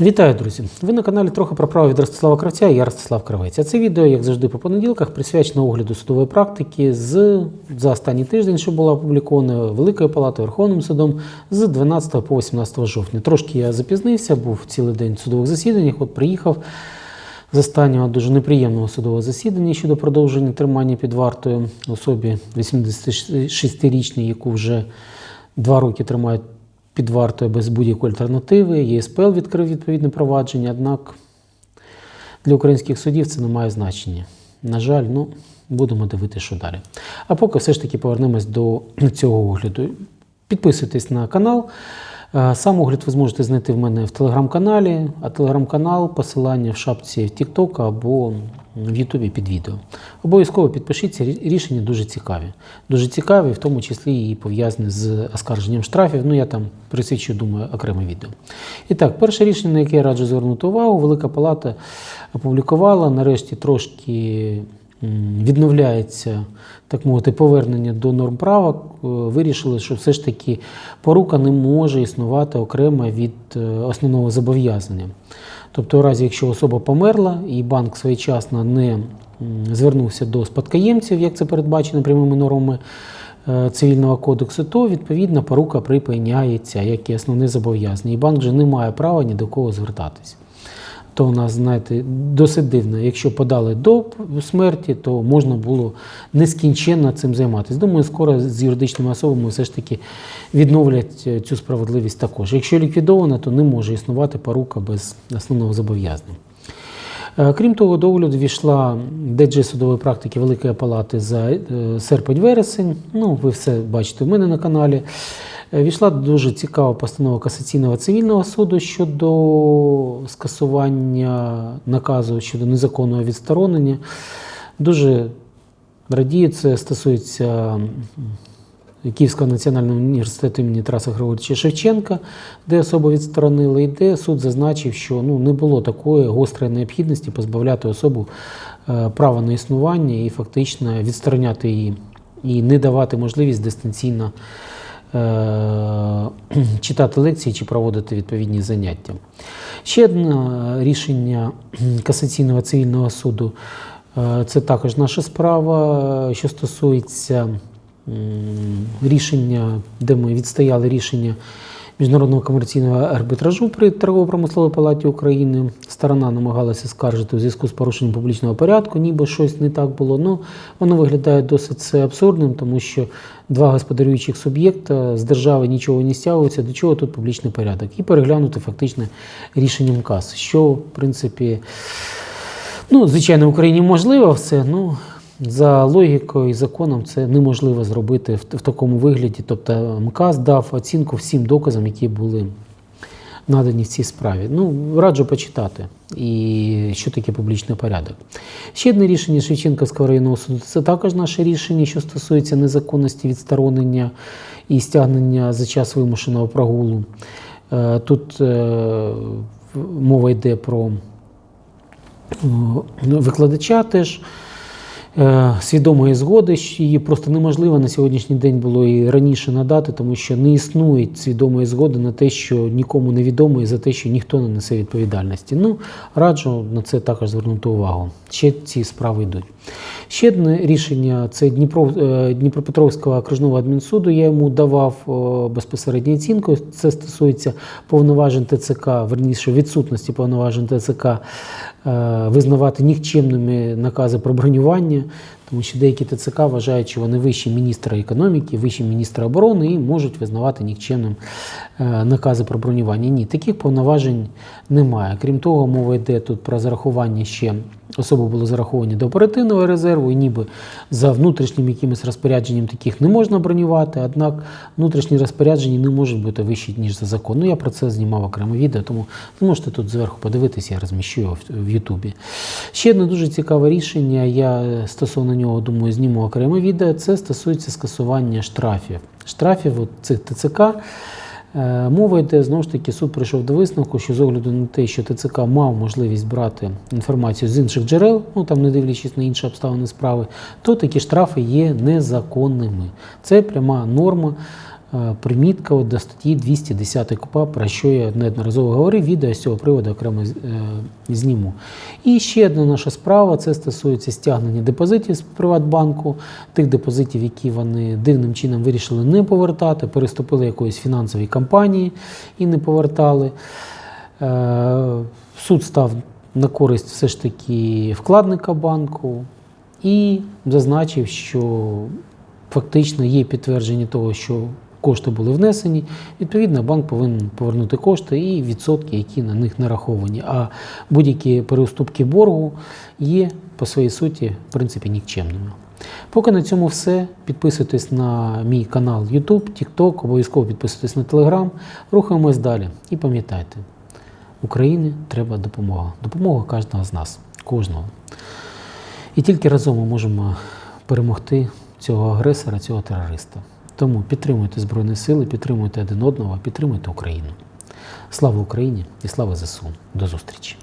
Вітаю, друзі! Ви на каналі трохи про право від Ростислава Кравця я Ростислав Кравець. А це відео, як завжди, по понеділках присвячено огляду судової практики з за останній тиждень, що була опублікована Великою палатою Верховним судом з 12 по 18 жовтня. Трошки я запізнився, був цілий день в судових засіданнях. От приїхав з останнього дуже неприємного судового засідання щодо продовження тримання під вартою особі 86-річній, яку вже два роки тримають під вартою без будь-якої альтернативи. ЄСПЛ відкрив відповідне провадження, однак для українських судів це не має значення. На жаль, ну, будемо дивитися, що далі. А поки все ж таки повернемось до цього огляду. Підписуйтесь на канал. Е, Сам огляд ви зможете знайти в мене в телеграм-каналі, а телеграм-канал посилання в шапці в TikTok або в Ютубі під відео. Обов'язково підпишіться, рішення дуже цікаві. Дуже цікаві, в тому числі і пов'язані з оскарженням штрафів. Ну, я там присвячу, думаю, окреме відео. І так, перше рішення, на яке я раджу звернути увагу, Велика Палата опублікувала, нарешті трошки відновляється, так мовити, повернення до норм права. Е, Вирішили, що все ж таки порука не може існувати окремо від е, основного зобов'язання. Тобто, у разі, якщо особа померла і банк своєчасно не звернувся до спадкоємців, як це передбачено прямими нормами е, цивільного кодексу, то відповідна порука припиняється, як і основне зобов'язання. І банк вже не має права ні до кого звертатися. То у нас, знаєте, досить дивно. Якщо подали до смерті, то можна було нескінченно цим займатися. Думаю, скоро з юридичними особами все ж таки відновлять е, цю справедливість також. Якщо ліквідована, то не може існувати порука без основного зобов'язання. Е, Крім того, до огляду війшла ДДЖ судової практики Великої Палати за е, серпень-вересень. Ну, ви все бачите в мене на каналі. Е, Війшла дуже цікава постанова касаційного цивільного суду щодо скасування наказу щодо незаконного відсторонення. Дуже радію, це стосується Київського національного університету імені Тараса Григоровича Шевченка, де особу відсторонили, і де суд зазначив, що ну, не було такої гострої необхідності позбавляти особу е, права на існування і фактично відстороняти її і не давати можливість дистанційно читати лекції чи проводити відповідні заняття. Ще одне рішення касаційного цивільного суду е, це також наша справа, що стосується рішення, де ми відстояли рішення Міжнародного комерційного арбітражу при торгово-промисловій палаті України. Сторона намагалася скаржити у зв'язку з порушенням публічного порядку, ніби щось не так було. Ну, воно виглядає досить це абсурдним, тому що два господарюючих суб'єкта з держави нічого не стягуються, до чого тут публічний порядок, і переглянути фактично рішенням КАС, що в принципі. Ну, звичайно, в Україні можливо все. Ну за логікою і законом це неможливо зробити в, такому вигляді. Тобто МКАС дав оцінку всім доказам, які були надані в цій справі. Ну, раджу почитати. І що таке публічний порядок. Ще одне рішення Шевченківського районного суду це також наше рішення, що стосується незаконності відсторонення і стягнення за час вимушеного прогулу. Е, Тут е, мова йде про викладача теж. Е, Свідомої згоди, її просто неможливо на сьогоднішній день було і раніше надати, тому що не існує свідомої згоди на те, що нікому не відомо, і за те, що ніхто не несе відповідальності. Ну, раджу на це також звернути увагу. Ще ці справи йдуть. Ще одне рішення це Дніпро, е, Дніпропетровського окружного адмінсуду. Я йому давав е, безпосередню оцінку. Це стосується повноважень ТЦК, верніше відсутності повноважень ТЦК визнавати нікчемними накази про бронювання, тому що деякі ТЦК вважають, що вони вищі міністра економіки, вищі міністра оборони і можуть визнавати нікчемним е, накази про бронювання. Ні, таких повноважень немає. Крім того, мова йде тут про зарахування ще особи були зараховані до оперативного резерву, і ніби за внутрішнім якимось розпорядженням таких не можна бронювати, однак внутрішні розпорядження не можуть бути вищі, ніж за закон. Ну, я про це знімав окреме відео, тому ви можете тут зверху подивитися, я розміщу його в- Ютубі. Ще одне дуже цікаве рішення, я стосовно нього думаю, зніму окреме відео. Це стосується скасування штрафів. Штрафів цих ТЦК. Е, Мова йде знову ж таки, суд прийшов до висновку, що з огляду на те, що ТЦК мав можливість брати інформацію з інших джерел, ну там не дивлячись на інші обставини справи, то такі штрафи є незаконними. Це пряма норма примітка до статті 210 КУПА, про що я неодноразово говорив, відео з цього приводу окремо е, зніму. І ще одна наша справа це стосується стягнення депозитів з Приватбанку, тих депозитів, які вони дивним чином вирішили не повертати, переступили якоїсь фінансовій компанії і не повертали. Е, Суд став на користь все ж таки вкладника банку і зазначив, що фактично є підтвердження того, що кошти були внесені. Відповідно, банк повинен повернути кошти і відсотки, які на них нараховані. А будь-які переуступки боргу є по своїй суті, в принципі, нікчемними. Поки на цьому все. Підписуйтесь на мій канал YouTube, TikTok, обов'язково підписуйтесь на Telegram. Рухаємось далі. І пам'ятайте, Україні треба допомога. Допомога кожного з нас, кожного. І тільки разом ми можемо перемогти цього агресора, цього терориста. Тому підтримуйте Збройні Сили, підтримуйте один одного, підтримуйте Україну. Слава Україні і слава ЗСУ. До зустрічі!